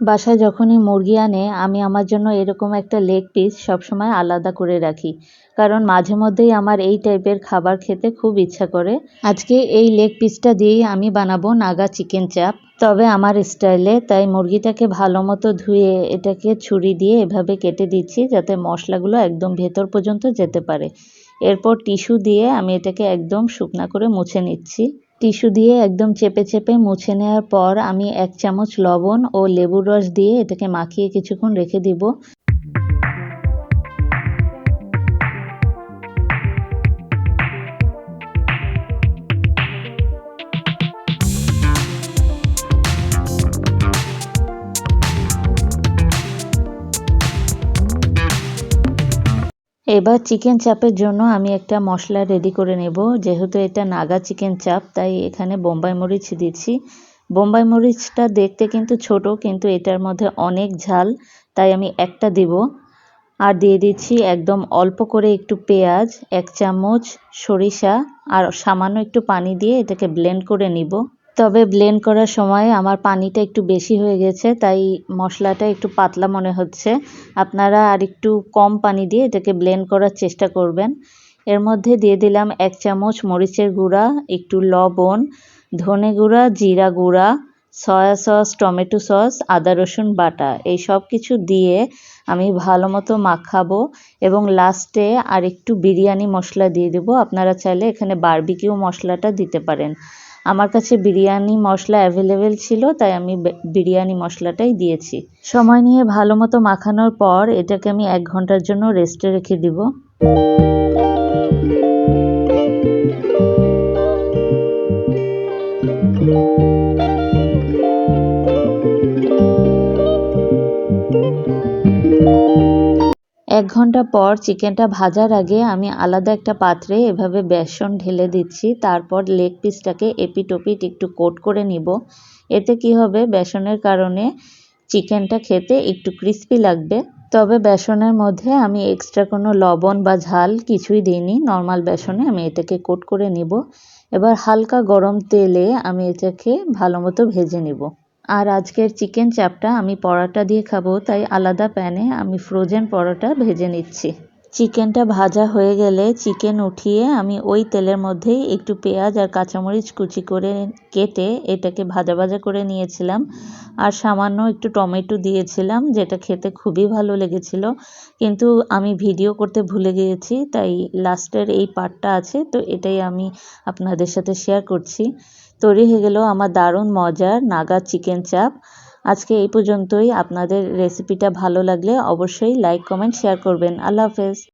বাসায় যখনই মুরগি আনে, আমি আমার জন্য এরকম একটা লেগ পিস সবসময় আলাদা করে রাখি। কারণ মাঝে মধ্যেই আমার এই টাইপের খাবার খেতে খুব ইচ্ছা করে। আজকে এই লেগ পিসটা দিয়েই আমি বানাবো নাগা চিকেন চাপ। তবে আমার স্টাইলে তাই মুরগিটাকে ভালো মতো ধুয়ে এটাকে ছুরি দিয়ে এভাবে কেটে দিচ্ছি যাতে মশলাগুলো একদম ভেতর পর্যন্ত যেতে পারে। এরপর টিস্যু দিয়ে আমি এটাকে একদম শুকনা করে মুছে নিচ্ছি। টিস্যু দিয়ে একদম চেপে চেপে মুছে নেওয়ার পর আমি এক চামচ লবণ ও লেবুর রস দিয়ে এটাকে মাখিয়ে কিছুক্ষণ রেখে দিব। এবার চিকেন চাপের জন্য আমি একটা মশলা রেডি করে নেব। যেহেতু এটা নাগা চিকেন চাপ, তাই এখানে বোম্বাই মরিচ দিচ্ছি। বোম্বাই মরিচটা দেখতে কিন্তু ছোট, কিন্তু এটার মধ্যে অনেক ঝাল, তাই আমি একটা দিব। আর দিয়ে দিচ্ছি একদম অল্প করে একটু পেঁয়াজ, এক চামচ সরিষা, আর সামান্য একটু পানি দিয়ে এটাকে ব্লেন্ড করে নিব। তবে ব্লেন্ড করার সময় আমার পানিটা একটু বেশি হয়ে গেছে, তাই মশলাটা একটু পাতলা মনে হচ্ছে। আপনারা আর একটু কম পানি দিয়ে এটাকে ব্লেন্ড করার চেষ্টা করবেন। এর মধ্যে দিয়ে দিলাম এক চামচ মরিচের গুঁড়া, একটু লবণ, ধনে গুঁড়া, জিরা গুঁড়া, সয়া সস, টমেটো সস, আদা রসুন বাটা, এই সব কিছু দিয়ে আমি ভালো মতো মাখাবো এবং লাস্টে আর একটু বিরিয়ানি মশলা দিয়ে দেবো। আপনারা চাইলে এখানে বারবিকিউ মশলাটা দিতে পারেন। আমার কাছে বিরিয়ানি মশলা অ্যাভেলেবেল ছিল, তাই আমি বিরিয়ানি মশলাটাই দিয়েছি। সময় নিয়ে ভালো মতো মাখানোর পর এটাকে আমি এক ঘণ্টার জন্য রেস্টে রেখে দিব। এক ঘণ্টা পর চিকেনটা ভাজার আগে আমি আলাদা একটা পাত্রে এভাবে বেসন ঢেলে দিচ্ছি, তারপর লেগ পিসটাকে এপিটোপিট একটু কোট করে নিব। এতে কি হবে, বেসনের কারণে চিকেনটা খেতে একটু ক্রিস্পি লাগবে। তবে বেসনের মধ্যে আমি এক্সট্রা কোনো লবণ বা ঝাল কিছুই দিইনি, নর্মাল বেসনে আমি এটাকে কোট করে নিব। এবার হালকা গরম তেলে আমি এটাকে ভালো মতো ভেজে নিব। আর আজকের চিকেন চাপটা আমি পরোটা দিয়ে খাব, তাই আলাদা প্যানে আমি ফ্রোজেন পরোটা ভেজে নিচ্ছি। চিকেনটা ভাজা হয়ে গেলে চিকেন উঠিয়ে আমি ওই তেলের মধ্যেই একটু পেঁয়াজ আর কাঁচামরিচ কুচি করে কেটে এটাকে ভাজা ভাজা করে নিয়েছিলাম। আর সামান্য একটু টমেটো দিয়েছিলাম, যেটা খেতে খুবই ভালো লেগেছিল। কিন্তু আমি ভিডিও করতে ভুলে গিয়েছি, তাই লাস্টের এই পার্টটা আছে, তো এটাই আমি আপনাদের সাথে শেয়ার করছি। তৈরি হয়ে গেল আমার দারুণ মজার নাগা চিকেন চাপ। আজকে এই পর্যন্তই। আপনাদের রেসিপিটা ভালো লাগলে অবশ্যই লাইক কমেন্ট শেয়ার করবেন। আল্লাহ হাফেজ।